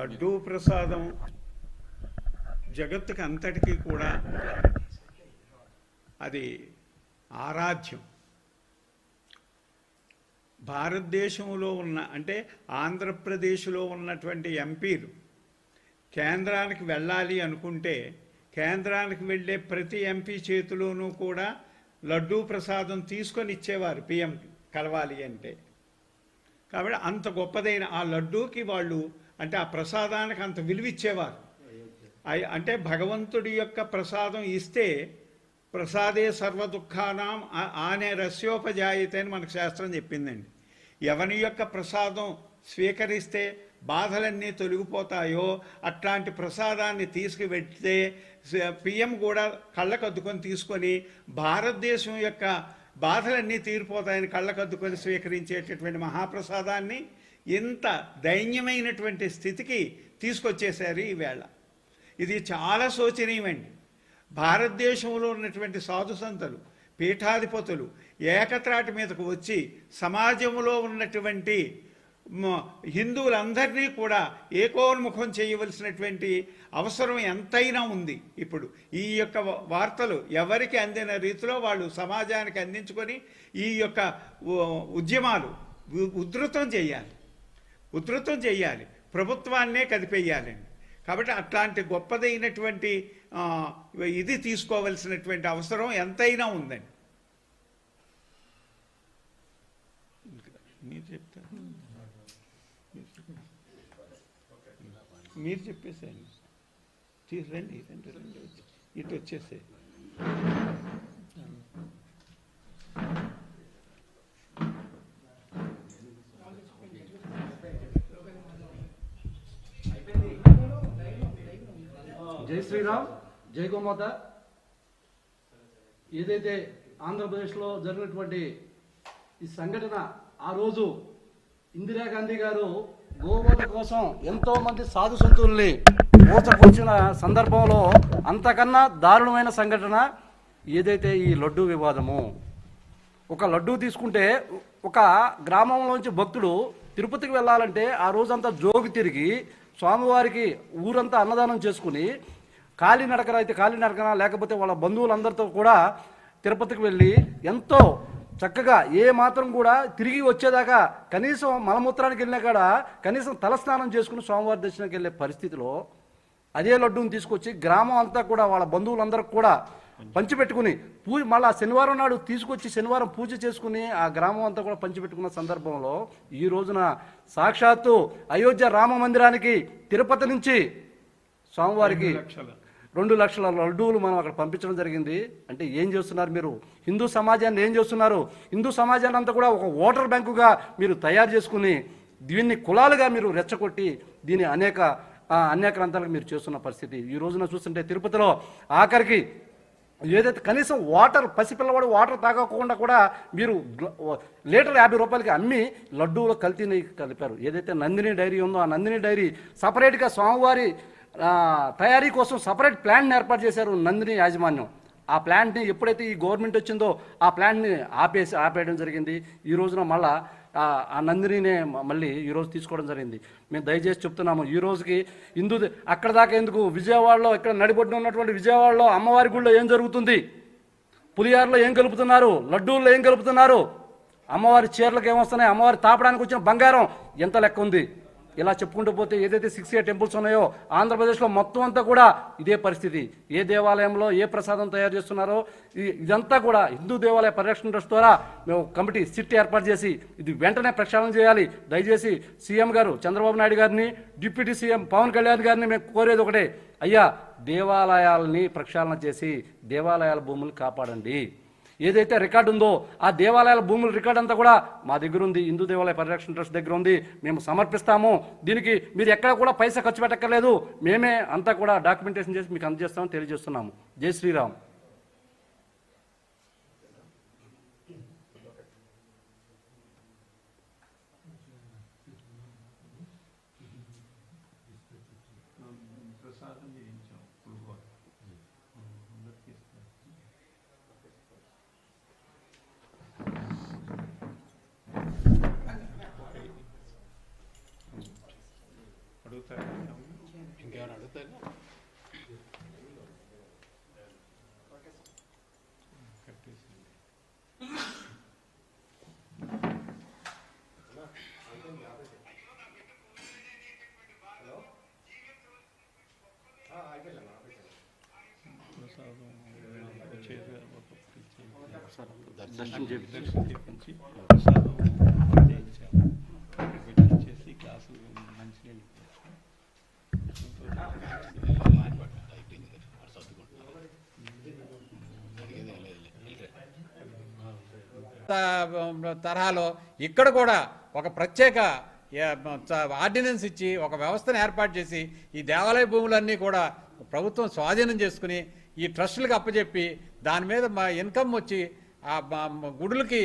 లడ్డూ ప్రసాదం జగత్తుకి అంతటికీ కూడా అది ఆరాధ్యం. భారతదేశంలో ఉన్న అంటే ఆంధ్రప్రదేశ్లో ఉన్నటువంటి ఎంపీలు కేంద్రానికి వెళ్ళాలి అనుకుంటే కేంద్రానికి వెళ్ళే ప్రతి ఎంపీ చేతిలోనూ కూడా లడ్డూ ప్రసాదం తీసుకొని ఇచ్చేవారు పిఎం కలవాలి అంటే. కాబట్టి అంత గొప్పదైన ఆ లడ్డూకి వాళ్ళు అంటే ఆ ప్రసాదానికి అంత విలువిచ్చేవారు. అంటే భగవంతుడి యొక్క ప్రసాదం ఇస్తే ప్రసాదే సర్వ దుఃఖానాం ఆనే రస్యోపజాయితే అని మనకు శాస్త్రం చెప్పిందండి. ఎవని యొక్క ప్రసాదం స్వీకరిస్తే బాధలన్నీ తొలగిపోతాయో అట్లాంటి ప్రసాదాన్ని తీసుకువెళ్తే పిఎం కూడా కళ్ళకద్దుకొని తీసుకొని భారతదేశం యొక్క బాధలన్నీ తీరిపోతాయని కళ్ళకద్దుకొని స్వీకరించేటటువంటి మహాప్రసాదాన్ని ఇంత దైన్యమైనటువంటి స్థితికి తీసుకొచ్చేశారు ఈవేళ ఇది చాలా శోచనీయమండి. భారతదేశంలో ఉన్నటువంటి సాధు సంతలు పీఠాధిపతులు ఏకత్రాటి మీదకు వచ్చి సమాజంలో ఉన్నటువంటి హిందువులందరినీ కూడా ఏకోన్ముఖం చేయవలసినటువంటి అవసరం ఎంతైనా ఉంది ఇప్పుడు. ఈ యొక్క వార్తలు ఎవరికి అందిన రీతిలో వాళ్ళు సమాజానికి అందించుకొని ఈ యొక్క ఉద్యమాలు ఉధృతం చేయాలి. ఉధృతం చేయాలి. ప్రభుత్వాన్నే కదిపేయాలండి కాబట్టి అట్లాంటి గొప్పదైనటువంటి ఇది తీసుకోవలసినటువంటి అవసరం ఎంతైనా ఉందండి. మీరు చెప్తారు. మీరు చెప్పేసేయండి. తీసి రండి రండి రండి ఇటు వచ్చేసే జయగోమాత ఏదైతే ఆంధ్రప్రదేశ్లో జరిగినటువంటి ఈ సంఘటన ఆ రోజు ఇందిరాగాంధీ గారు గోమాత కోసం ఎంతో మంది సాధు సంతుల్ని మోసపుచ్చిన సందర్భంలో అంతకన్నా దారుణమైన సంఘటన ఏదైతే ఈ లడ్డూ వివాదము. ఒక లడ్డూ తీసుకుంటే ఒక గ్రామంలోంచి భక్తుడు తిరుపతికి వెళ్ళాలంటే ఆ రోజంతా జోగి తిరిగి స్వామివారికి ఊరంతా అన్నదానం చేసుకుని కాలినడకన అయితే కాలినడకన లేకపోతే వాళ్ళ బంధువులందరితో కూడా తిరుపతికి వెళ్ళి ఎంతో చక్కగా ఏ మాత్రం కూడా తిరిగి వచ్చేదాకా కనీసం మలమూత్రానికి వెళ్ళినా కూడా కనీసం తలస్నానం చేసుకుని స్వామివారి దర్శనానికి వెళ్ళే పరిస్థితిలో అదే లడ్డూని తీసుకొచ్చి గ్రామం అంతా కూడా వాళ్ళ బంధువులందరికి కూడా పంచిపెట్టుకుని పూజ మళ్ళీ శనివారం నాడు తీసుకొచ్చి శనివారం పూజ చేసుకుని ఆ గ్రామం అంతా కూడా పంచిపెట్టుకున్న సందర్భంలో ఈ రోజున సాక్షాత్తు అయోధ్య రామ మందిరానికి తిరుపతి నుంచి స్వామివారికి రెండు లక్షల లడ్డూలు మనం అక్కడ పంపించడం జరిగింది. అంటే ఏం చేస్తున్నారు మీరు? హిందూ సమాజాన్ని ఏం చేస్తున్నారు? హిందూ సమాజాన్ని అంతా కూడా ఒక ఓటర్ బ్యాంకుగా మీరు తయారు చేసుకుని దీన్ని కులాలుగా మీరు రెచ్చగొట్టి దీని అనేక అనేక ప్రాంతాలకు మీరు చేస్తున్న పరిస్థితి. ఈ రోజున చూస్తుంటే తిరుపతిలో ఆఖరికి ఏదైతే కనీసం వాటర్ పసిపిల్లవాడు వాటర్ తాగకుండా కూడా మీరు లీటర్ యాభై రూపాయలకి అమ్మి లడ్డూలో కల్తీని కలిపారు. ఏదైతే నందిని డైరీ ఉందో ఆ నందిని డైరీ సపరేట్గా స్వామివారి తయారీ కోసం సపరేట్ ప్లాంట్ని ఏర్పాటు చేశారు నందిని యాజమాన్యం. ఆ ప్లాంట్ని ఎప్పుడైతే ఈ గవర్నమెంట్ వచ్చిందో ఆ ప్లాంట్ని ఆపేసి ఆపేయడం జరిగింది. ఈ రోజున మళ్ళా ఆ ఆ నందినినే మళ్ళీ ఈరోజు తీసుకోవడం జరిగింది. మేము దయచేసి చెప్తున్నాము ఈ రోజుకి హిందూ అక్కడ దాకా ఎందుకు? విజయవాడలో ఇక్కడ నడిబొడ్డు ఉన్నటువంటి విజయవాడలో అమ్మవారి గుడిలో ఏం జరుగుతుంది? పులియారులో ఏం కలుపుతున్నారు? లడ్డూల్లో ఏం కలుపుతున్నారు? అమ్మవారి చీరలకు ఏమొస్తున్నాయి అమ్మవారి తాపడానికి వచ్చిన బంగారం ఎంత లెక్క ఉంది? ఇలా చెప్పుకుంటూ పోతే ఏదైతే సిక్స్ ఏ టెంపుల్స్ ఉన్నాయో ఆంధ్రప్రదేశ్లో మొత్తం అంతా కూడా ఇదే పరిస్థితి. ఏ దేవాలయంలో ఏ ప్రసాదం తయారు చేస్తున్నారో ఇదంతా కూడా హిందూ దేవాలయ పరిరక్షణ ట్రస్ట్ ద్వారా మేము కమిటీ సిట్ ఏర్పాటు చేసి ఇది వెంటనే ప్రక్షాళన చేయాలి. దయచేసి సీఎం గారు చంద్రబాబు నాయుడు గారిని డిప్యూటీ సీఎం పవన్ కళ్యాణ్ గారిని మేము కోరేది ఒకటే. అయ్యా దేవాలయాలని ప్రక్షాళన చేసి దేవాలయాల భూములు కాపాడండి. ఏదైతే రికార్డు ఉందో ఆ దేవాలయాల భూముల రికార్డు అంతా కూడా మా దగ్గర ఉంది. హిందూ దేవాలయ పరిరక్షణ ట్రస్ట్ దగ్గర ఉంది. మేము సమర్పిస్తాము. దీనికి మీరు ఎక్కడ కూడా పైసా ఖర్చు పెట్టక్కర్లేదు. మేమే అంతా కూడా డాక్యుమెంటేషన్ చేసి మీకు అందజేస్తామని తెలియజేస్తున్నాము. జై శ్రీరామ్. చైర్గా దర్శనం చేపి ప్రసాదం చేసి క్లాసులు మంచినీళ్ళు తరహాలో ఇక్కడ కూడా ఒక ప్రత్యేక ఆర్డినెన్స్ ఇచ్చి ఒక వ్యవస్థను ఏర్పాటు చేసి ఈ దేవాలయ భూములన్నీ కూడా ప్రభుత్వం స్వాధీనం చేసుకుని ఈ ట్రస్టులకు అప్పచెప్పి దాని మీద మా ఇన్కమ్ వచ్చి ఆ గుడులకి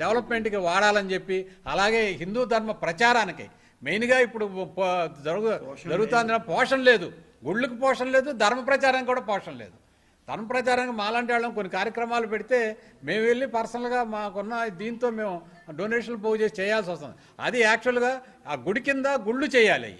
డెవలప్మెంట్కి వాడాలని చెప్పి అలాగే హిందూ ధర్మ ప్రచారానికి. మెయిన్గా ఇప్పుడు జరుగు జరుగుతున్న పోషణ లేదు. గుళ్ళకి పోషణ లేదు ధర్మ ప్రచారానికి కూడా పోషణ లేదు. ధర్మ ప్రచారానికి మాలాంటి వాళ్ళం కొన్ని కార్యక్రమాలు పెడితే మేము వెళ్ళి పర్సనల్గా మాకున్న దీంతో మేము డొనేషన్లు పోగు చేసి చేయాల్సి వస్తుంది. అది యాక్చువల్గా ఆ గుడి కింద గుళ్ళు చేయాలి.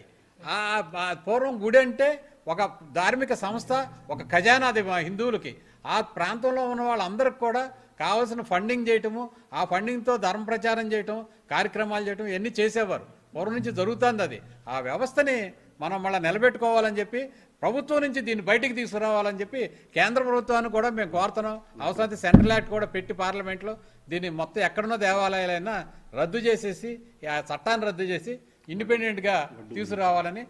పూర్వం గుడి అంటే ఒక ధార్మిక సంస్థ ఒక ఖజానా అది మా హిందువులకి. ఆ ప్రాంతంలో ఉన్న వాళ్ళందరికి కూడా కావాల్సిన ఫండింగ్ చేయటము ఆ ఫండింగ్తో ధర్మ ప్రచారం చేయటం కార్యక్రమాలు చేయటం ఇవన్నీ చేసేవారు. పూర్వం నుంచి జరుగుతుంది అది. ఆ వ్యవస్థని మనం మళ్ళీ నిలబెట్టుకోవాలని చెప్పి ప్రభుత్వం నుంచి దీన్ని బయటికి తీసుకురావాలని చెప్పి కేంద్ర ప్రభుత్వాన్ని కూడా మేము కోరుతున్నాం. అవసరమైతే సెంట్రల్ యాక్ట్ కూడా పెట్టి పార్లమెంట్లో దీన్ని మొత్తం ఎక్కడున్న దేవాలయాలైనా రద్దు చేసేసి ఆ చట్టాన్ని రద్దు చేసి ఇండిపెండెంట్గా తీసుకురావాలని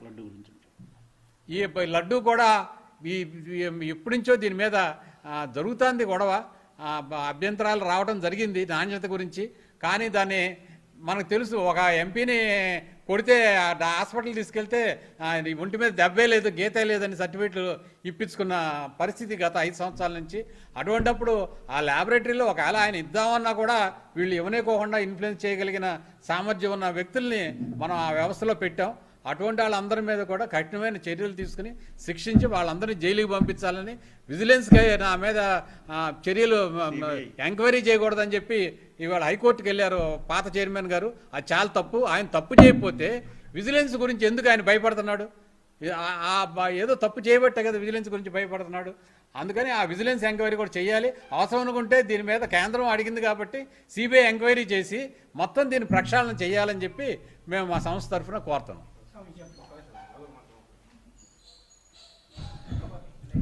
ఈ లడ్డు కూడా ఈ ఎప్పటి నుంచో దీని మీద జరుగుతుంది గొడవ. అభ్యంతరాలు రావడం జరిగింది నాణ్యత గురించి. కానీ దాన్ని మనకు తెలుసు ఒక ఎంపీని కొడితే హాస్పిటల్ తీసుకెళ్తే ఒంటి మీద దెబ్బే లేదు గీతే లేదని సర్టిఫికెట్లు ఇప్పించుకున్న పరిస్థితి గత ఐదు సంవత్సరాల నుంచి. అటువంటప్పుడు ఆ ల్యాబొరేటరీలో ఒకవేళ ఆయన ఇద్దామన్నా కూడా వీళ్ళు ఇవ్వనేకోకుండా ఇన్ఫ్లుయెన్స్ చేయగలిగిన సామర్థ్యం ఉన్న వ్యక్తుల్ని మనం ఆ వ్యవస్థలో పెట్టాం. అటువంటి వాళ్ళందరి మీద కూడా కఠినమైన చర్యలు తీసుకుని శిక్షించి వాళ్ళందరినీ జైలుకి పంపించాలని విజిలెన్స్కి నా మీద చర్యలు ఎంక్వైరీ చేయకూడదని చెప్పి ఇవాళ హైకోర్టుకి వెళ్ళారు పాత చైర్మన్ గారు. అది చాలా తప్పు. ఆయన తప్పు చేయకపోతే విజిలెన్స్ గురించి ఎందుకు ఆయన భయపడుతున్నాడు? ఏదో తప్పు చేయబట్టే కదా విజిలెన్స్ గురించి భయపడుతున్నాడు. అందుకని ఆ విజిలెన్స్ ఎంక్వైరీ కూడా చేయాలి. అవసరం అనుకుంటే దీని మీద కేంద్రం అడిగింది కాబట్టి సిబిఐ ఎంక్వైరీ చేసి మొత్తం దీన్ని ప్రక్షాళన చేయాలని చెప్పి మేము మా సంస్థ తరఫున కోరుతున్నాం. 이제 뭐